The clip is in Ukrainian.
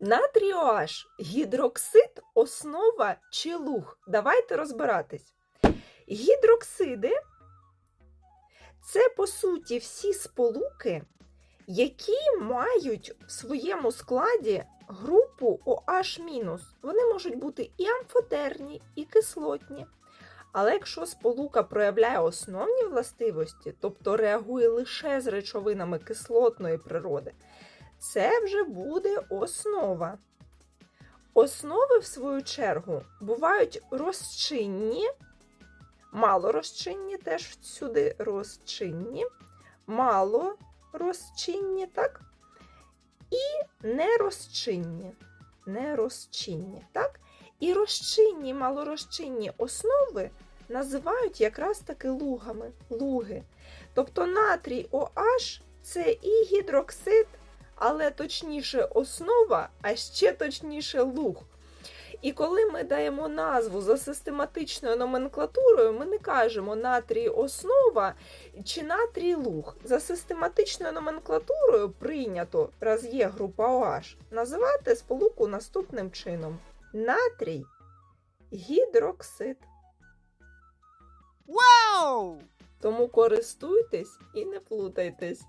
Натрій OH – гідроксид, основа чи луг? Давайте розбиратись. Гідроксиди це, по суті, всі сполуки, які мають в своєму складі групу OH-. Вони можуть бути і амфотерні, і кислотні. Але якщо сполука проявляє основні властивості, тобто реагує лише з речовинами кислотної природи, це вже буде основа. Основи, в свою чергу, бувають розчинні, малорозчинні, теж сюди розчинні, малорозчинні, так? І нерозчинні. Нерозчинні, так? І розчинні, малорозчинні основи називають якраз таки лугами, луги. Тобто натрій OH – це і гідроксид, але точніше основа, а ще точніше луг. І коли ми даємо назву за систематичною номенклатурою, ми не кажемо натрій основа чи натрій луг. За систематичною номенклатурою прийнято, раз є група OH, називати сполуку наступним чином: натрій гідроксид. Вау! Тому користуйтесь і не плутайтесь.